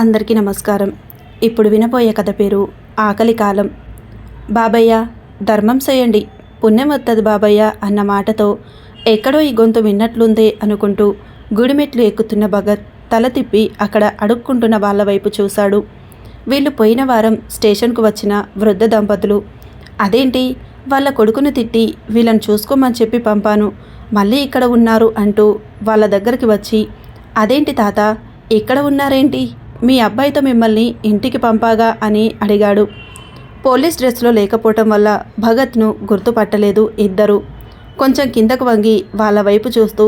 అందరికీ నమస్కారం. ఇప్పుడు వినబోయే కథ పేరు ఆకలి కాలం. బాబయ్య ధర్మం చేయండి. పుణ్యం వత్తది బాబయ్య అన్న మాటతో ఎక్కడో ఈ గొంతు విన్నట్లుందే అనుకుంటూ గుడిమెట్లు ఎక్కుతున్న భగత్ తల తిప్పి అక్కడ అడుక్కుంటున్న వాళ్ళ వైపు చూశాడు. వీళ్ళు పోయిన వారం స్టేషన్కు వచ్చిన వృద్ధ దంపతులు అదేంటి? వాళ్ళ కొడుకును తిట్టి వీళ్ళని చూసుకోమని చెప్పి పంపాను. మళ్ళీ ఇక్కడ ఉన్నారు అంటూ వాళ్ళ దగ్గరికి వచ్చి అదేంటి తాత? ఇక్కడ ఉన్నారేంటి? మీ అబ్బాయితో మిమ్మల్ని ఇంటికి పంపాగా అని అడిగాడు. పోలీస్ డ్రెస్లో లేకపోవటం వల్ల భగత్ను గుర్తుపట్టలేదు ఇద్దరు. కొంచెం కిందకు వంగి వాళ్ళ వైపు చూస్తూ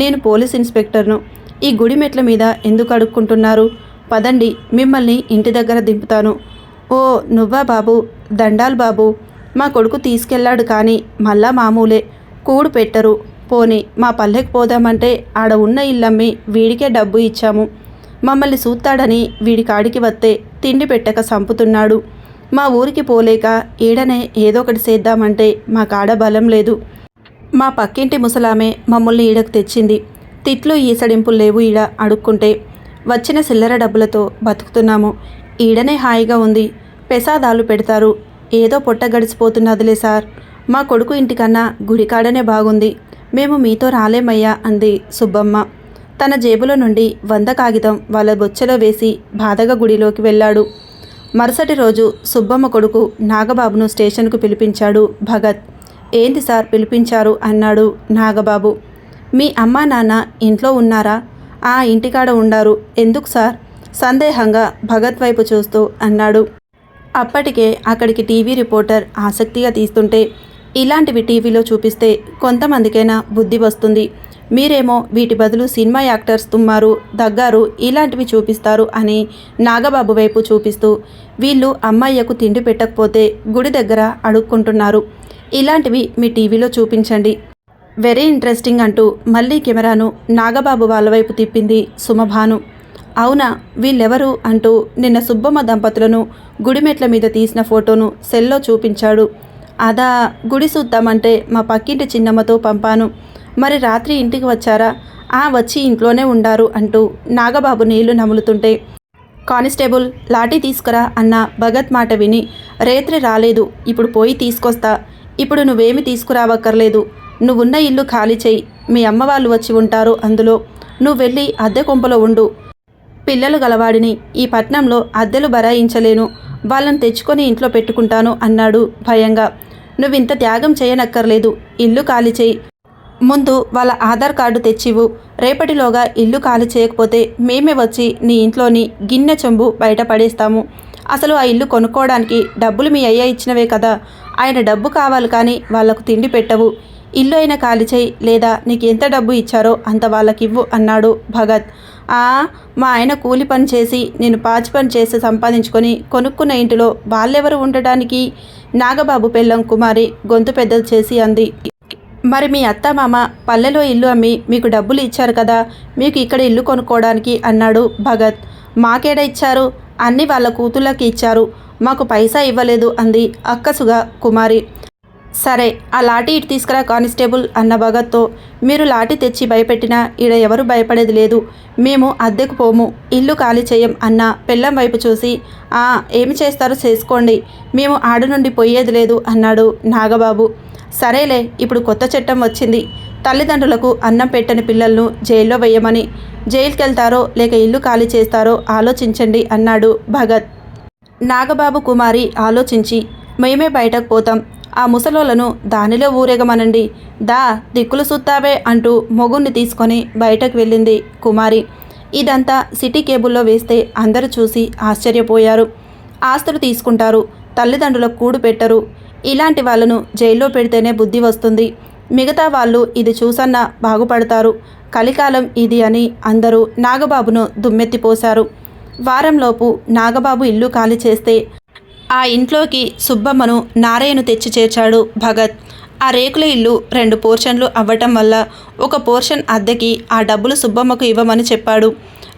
నేను పోలీస్ ఇన్స్పెక్టర్ను. ఈ గుడి మెట్ల మీద ఎందుకు అడుక్కుంటున్నారు? పదండి మిమ్మల్ని ఇంటి దగ్గర దింపుతాను. ఓ నువ్వా బాబు? దండాల్ బాబు? మా కొడుకు తీసుకెళ్ళాడు కానీ మళ్ళా మామూలే. కూడు పెట్టరు. పోని మా పల్లెకి పోదామంటే ఆడ ఉన్న ఇల్లమ్మి వీడికే డబ్బు ఇచ్చాము. మమ్మల్ని సూత్తాడని వీడి కాడికి వస్తే తిండి పెట్టక సంపుతున్నాడు. మా ఊరికి పోలేక ఈడనే ఏదో ఒకటి చేద్దామంటే మా కాడ బలం లేదు. మా పక్కింటి ముసలామె మమ్మల్ని ఈడకు తెచ్చింది. తిట్లు ఈసడింపులు లేవు ఈడ అడుక్కుంటే. వచ్చిన చిల్లర డబ్బులతో బతుకుతున్నాము. ఈడనే హాయిగా ఉంది. పెసాదాలు పెడతారు. ఏదో పొట్ట గడిచిపోతున్నదిలే సార్. మా కొడుకు ఇంటికన్నా గుడికాడనే బాగుంది. మేము మీతో రాలేమయ్యా అంది సుబ్బమ్మ. తన జేబులో నుండి వంద కాగితం వాళ్ళ బొచ్చెలో వేసి బాధగా గుడిలోకి వెళ్ళాడు. మరుసటి రోజు సుబ్బమ్మ కొడుకు నాగబాబును స్టేషన్కు పిలిపించాడు భగత్. ఏంది సార్ పిలిపించారు? అన్నాడు నాగబాబు. మీ అమ్మా నాన్న ఇంట్లో ఉన్నారా? ఆ ఇంటికాడ ఉండారు. ఎందుకు సార్? సందేహంగా భగత్ వైపు చూస్తూ అన్నాడు. అప్పటికే అక్కడికి టీవీ రిపోర్టర్ ఆసక్తిగా తీస్తుంటే ఇలాంటివి టీవీలో చూపిస్తే కొంతమందికైనా బుద్ధి వస్తుంది. మీరేమో వీటి బదులు సినిమా యాక్టర్స్ తుమ్మారు దగ్గారు ఇలాంటివి చూపిస్తారు అని నాగబాబు వైపు చూపిస్తూ వీళ్ళు అమ్మాయ్యకు తిండి పెట్టకపోతే గుడి దగ్గర అడుక్కుంటున్నారు. ఇలాంటివి మీ టీవీలో చూపించండి. వెరీ ఇంట్రెస్టింగ్ అంటూ మళ్ళీ కెమెరాను నాగబాబు వాళ్ళ వైపు తిప్పింది సుమభాను. అవునా వీళ్ళెవరు అంటూ నిన్న సుబ్బమ్మ దంపతులను గుడిమెట్ల మీద తీసిన ఫోటోను సెల్లో చూపించాడు. అదా గుడి చూద్దామంటే మా పక్కింటి చిన్నమ్మతో పంపాను. మరి రాత్రి ఇంటికి వచ్చారా? ఆ వచ్చి ఇంట్లోనే ఉండారు అంటూ నాగబాబు నీళ్ళు నములుతుంటే కానిస్టేబుల్ లాఠీ తీసుకురా అన్న భగత్ మాట విని రేత్రి రాలేదు ఇప్పుడు పోయి తీసుకొస్తా. ఇప్పుడు నువ్వేమి తీసుకురావక్కర్లేదు. నువ్వున్న ఇల్లు ఖాళీ చేయి మీ అమ్మ వాళ్ళు వచ్చి ఉంటారు అందులో. నువ్వు వెళ్ళి అద్దె కొంపలో ఉండు. పిల్లలు గలవాడిని. ఈ పట్నంలో అద్దెలు బరాయించలేను. వాళ్ళని తెచ్చుకొని ఇంట్లో పెట్టుకుంటాను అన్నాడు భయంగా. నువ్వింత త్యాగం చేయనక్కర్లేదు. ఇల్లు ఖాళీ చేయి. ముందు వాళ్ళ ఆధార్ కార్డు తెచ్చివు రేపటిలోగా ఇల్లు ఖాళీ చేయకపోతే మేమే వచ్చి నీ ఇంట్లోని గిన్నె చెంబు బయట పడేస్తాము. అసలు ఆ ఇల్లు కొనుక్కోవడానికి డబ్బులు మీ అయ్య ఇచ్చినవే కదా. ఆయన డబ్బు కావాలి కానీ వాళ్ళకు తిండి పెట్టవు. ఇల్లు అయినా ఖాళీ చేయి. లేదా నీకు ఎంత డబ్బు ఇచ్చారో అంత వాళ్ళకివ్వు అన్నాడు భగత్. మా ఆయన కూలి పని చేసి నేను పాచి పని చేసి సంపాదించుకొని కొనుక్కున్న ఇంటిలో వాళ్ళెవరు ఉండడానికి నాగబాబు పెళ్ళం కుమారి గొంతు పెద్దలు చేసి అంది. మరి మీ అత్త మామ పల్లెలో ఇల్లు అమ్మి మీకు డబ్బులు ఇచ్చారు కదా మీకు ఇక్కడ ఇల్లు కొనుక్కోవడానికి అన్నాడు భగత్. మాకేడ ఇచ్చారు? అన్ని వాళ్ళ కూతుళ్ళకి ఇచ్చారు. మాకు పైసా ఇవ్వలేదు అంది అక్కసుగా కుమారి. సరే ఆ లాఠీ ఇటు తీసుకురా కానిస్టేబుల్ అన్న భగత్తో. మీరు లాఠీ తెచ్చి భయపెట్టినా ఈడ ఎవరు భయపడేది లేదు. మేము అద్దెకు పోము. ఇల్లు ఖాళీ చేయం అన్న పెళ్ళం వైపు చూసి ఆ ఏమి చేస్తారో చేసుకోండి. మేము ఆడ నుండి పోయేది లేదు అన్నాడు నాగబాబు. సరేలే ఇప్పుడు కొత్త చట్టం వచ్చింది. తల్లిదండ్రులకు అన్నం పెట్టని పిల్లలను జైల్లో వేయమని. జైలుకి వెళ్తారో లేక ఇల్లు ఖాళీ చేస్తారో ఆలోచించండి అన్నాడు భగత్. నాగబాబు కుమారి ఆలోచించి మేమే బయటకు పోతాం. ఆ ముసలోళ్ళను దానిలో ఊరేగమనండి. దా దిక్కులు సుత్తావే అంటూ మొగుణ్ణి తీసుకొని బయటకు వెళ్ళింది కుమారి. ఇదంతా సిటీ కేబుల్లో వేస్తే అందరూ చూసి ఆశ్చర్యపోయారు. ఆస్తులు తీసుకుంటారు తల్లిదండ్రులకు కూడు పెట్టరు. ఇలాంటి వాళ్ళను జైల్లో పెడితేనే బుద్ధి వస్తుంది. మిగతా వాళ్ళు ఇది చూసన్నా బాగుపడతారు. కలికాలం ఇది అని అందరూ నాగబాబును దుమ్మెత్తిపోశారు వారంలోపు నాగబాబు ఇల్లు ఖాళీ చేస్తే ఆ ఇంట్లోకి సుబ్బమ్మను నారయ్యను తెచ్చి చేర్చాడు భగత్. ఆ రేకుల ఇల్లు రెండు పోర్షన్లు అవ్వటం వల్ల ఒక పోర్షన్ అద్దెకి ఆ డబ్బులు సుబ్బమ్మకు ఇవ్వమని చెప్పాడు.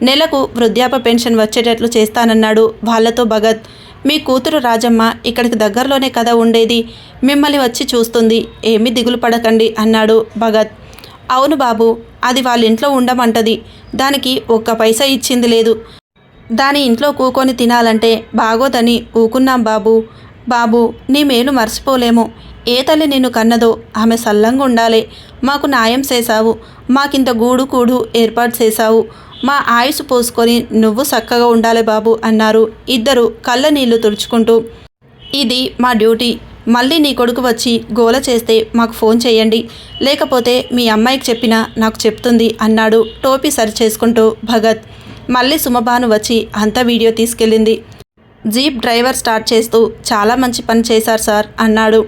నెలకు వృద్ధాప పెన్షన్ వచ్చేటట్లు చేస్తానన్నాడు వాళ్ళతో భగత్. మీ కూతురు రాజమ్మ ఇక్కడికి దగ్గరలోనే కదా ఉండేది. మిమ్మల్ని వచ్చి చూస్తుంది. ఏమీ దిగులు పడకండి అన్నాడు భగత్. అవును బాబు అది వాళ్ళ ఇంట్లో ఉండమంటది. దానికి ఒక్క పైసా ఇచ్చింది లేదు. దాని ఇంట్లో కూకొని తినాలంటే బాగోదని ఊకున్నాం బాబు. బాబు నీ మేలు మర్చిపోలేము. ఏ తల్లి నిన్ను కన్నదో ఆమె సల్లంగా ఉండాలి. మాకు న్యాయం చేశావు. మాకింత గూడు కూడు ఏర్పాటు చేశావు. మా ఆయుసు పోసుకొని నువ్వు చక్కగా ఉండాలి బాబు అన్నారు ఇద్దరు కళ్ళ నీళ్ళు తుడుచుకుంటూ. ఇది మా డ్యూటీ. మళ్ళీ నీ కొడుకు వచ్చి గోల చేస్తే మాకు ఫోన్ చేయండి. లేకపోతే మీ అమ్మాయికి చెప్పినా నాకు చెప్తుంది అన్నాడు టోపీ సరి చేసుకుంటూ భగత్. మళ్ళీ సుమభాను వచ్చి అంతా వీడియో తీసుకెళ్ళింది. జీప్ డ్రైవర్ స్టార్ట్ చేస్తూ చాలా మంచి పని చేశారు సార్ అన్నాడు.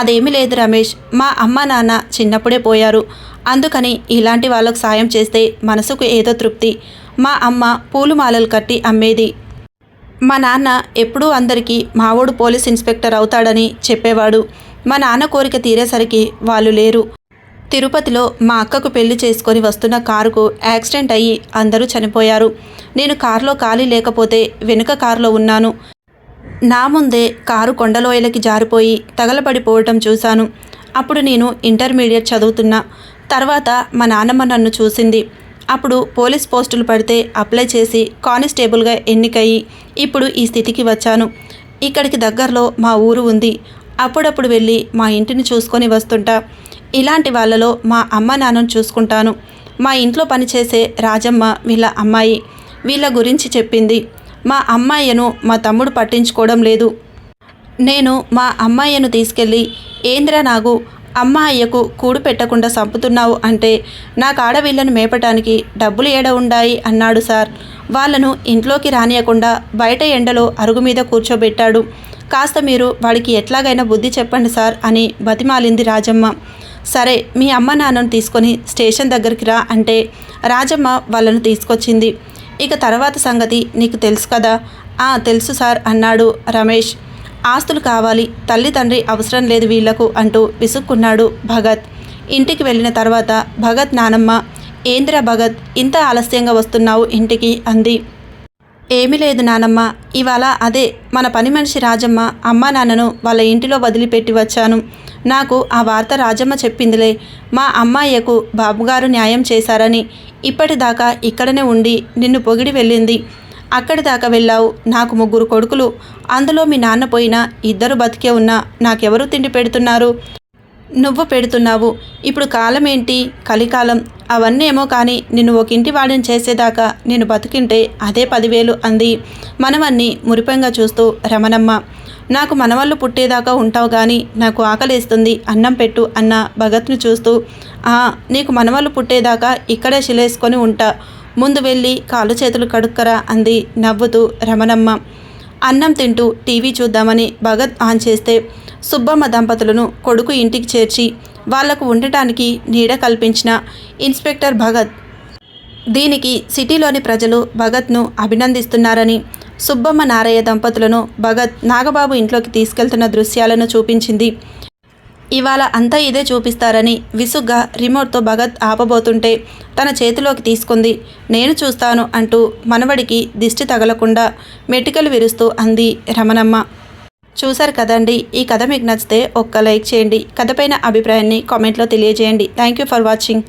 అదేమీ లేదు రమేష్ మా అమ్మ నాన్న చిన్నప్పుడే పోయారు. అందుకని ఇలాంటి వాళ్ళకు సాయం చేస్తే మనసుకు ఏదో తృప్తి. మా అమ్మ పూలు మాలలు కట్టి అమ్మేది. మా నాన్న ఎప్పుడూ అందరికీ మావోడు పోలీస్ ఇన్స్పెక్టర్ అవుతాడని చెప్పేవాడు. మా నాన్న కోరిక తీరేసరికి వాళ్ళు లేరు. తిరుపతిలో మా అక్కకు పెళ్ళి చేసుకొని వస్తున్న కారుకు యాక్సిడెంట్ అయ్యి అందరూ చనిపోయారు. నేను కారులో ఖాళీ లేకపోతే వెనుక కారులో ఉన్నాను. నా ముందే కారు కొండలోయలకి జారిపోయి తగలబడిపోవటం చూశాను. అప్పుడు నేను ఇంటర్మీడియట్ చదువుతున్నా. తర్వాత మా నాన్నమ్మ నన్ను చూసింది. అప్పుడు పోలీస్ పోస్టులు పడితే అప్లై చేసి కానిస్టేబుల్గా ఎన్నికయ్యి ఇప్పుడు ఈ స్థితికి వచ్చాను. ఇక్కడికి దగ్గరలో మా ఊరు ఉంది. అప్పుడప్పుడు వెళ్ళి మా ఇంటిని చూసుకొని వస్తుంటా. ఇలాంటి వాళ్ళలో మా అమ్మ నాన్నను చూసుకుంటాను. మా ఇంట్లో పనిచేసే రాజమ్మ వీళ్ళ అమ్మాయి. వీళ్ళ గురించి చెప్పింది. మా అమ్మాయిను మా తమ్ముడు పట్టించుకోవడం లేదు. నేను మా అమ్మాయిను తీసుకెళ్ళి ఏంద్ర నాగు అమ్మాయ్యకు కూడు పెట్టకుండా చంపుతున్నావు అంటే నాకు ఆడవీళ్ళను మేపటానికి డబ్బులు ఏడ ఉండాయి? అన్నాడు సార్. వాళ్ళను ఇంట్లోకి రానియకుండా బయట ఎండలో అరుగు మీద కూర్చోబెట్టాడు. కాస్త మీరు వాడికి ఎట్లాగైనా బుద్ధి చెప్పండి సార్ అని బతిమాలింది రాజమ్మ. సరే మీ అమ్మ నాన్నను తీసుకొని స్టేషన్ దగ్గరికి రా అంటే రాజమ్మ వాళ్ళను తీసుకొచ్చింది. ఇక తర్వాత సంగతి నీకు తెలుసు కదా? ఆ తెలుసు సార్ అన్నాడు రమేష్. ఆస్తులు కావాలి తల్లి తండ్రి అవసరం లేదు వీళ్ళకు అంటూ విసుక్కున్నాడు భగత్. ఇంటికి వెళ్ళిన తర్వాత భగత్ నానమ్మ ఏంద్రా భగత్ ఇంత ఆలస్యంగా వస్తున్నావు ఇంటికి? అంది. ఏమీ లేదు నానమ్మ ఇవాళ అదే మన పని మనిషి రాజమ్మ అమ్మా నాన్నను వాళ్ళ ఇంటిలో వదిలిపెట్టి వచ్చాను. నాకు ఆ వార్త రాజమ్మ చెప్పిందిలే. మా అమ్మాయ్యకు బాబుగారు న్యాయం చేశారని ఇప్పటిదాకా ఇక్కడనే ఉండి నిన్ను పొగిడి వెళ్ళింది. అక్కడి దాకా వెళ్ళావు. నాకు ముగ్గురు కొడుకులు. అందులో మీ నాన్న పోయినా ఇద్దరు బతికే ఉన్నా నాకెవరు తిండి పెడుతున్నారు? నువ్వు పెడుతున్నావు. ఇప్పుడు కాలం ఏంటి కలికాలం. అవన్నీ ఏమో కానీ నిన్ను ఒక ఇంటి వాడిని చేసేదాకా నేను బతికింటే అదే పదివేలు అంది. మనవన్ని మురిపంగా చూస్తూ రమణమ్మ. నాకు మనవళ్ళు పుట్టేదాకా ఉంటావు కానీ నాకు ఆకలేస్తుంది అన్నం పెట్టు అన్న భగత్ను చూస్తూ "ఆ, నీకు మనవళ్ళు పుట్టేదాకా ఇక్కడే శిలేసుకొని ఉంటా ముందు వెళ్ళి కాలు చేతులు కడుక్కరా అంది నవ్వుతూ రమణమ్మ. అన్నం తింటూ టీవీ చూద్దామని భగత్ ఆన్ చేస్తే సుబ్బమ్మ దంపతులను కొడుకు ఇంటికి చేర్చి వాళ్ళకు ఉండటానికి నీడ కల్పించిన ఇన్స్పెక్టర్ భగత్. దీనికి సిటీలోని ప్రజలు భగత్ను అభినందిస్తున్నారని సుబ్బమ్మ నారయ్య దంపతులను భగత్ నాగబాబు ఇంట్లోకి తీసుకెళ్తున్న దృశ్యాలను చూపించింది. ఇవాళ అంతా ఇదే చూపిస్తారని విసుగ్గా రిమోట్తో భగత్ ఆపబోతుంటే తన చేతిలోకి తీసుకుంది. నేను చూస్తాను అంటూ మనవడికి దిష్టి తగలకుండా మెటికలు విరుస్తూ అంది రమణమ్మ. చూశారు కదండి ఈ కథ మీకు నచ్చితే ఒక్క లైక్ చేయండి. కథపైన అభిప్రాయాన్ని కామెంట్లో తెలియజేయండి. Thank you for watching.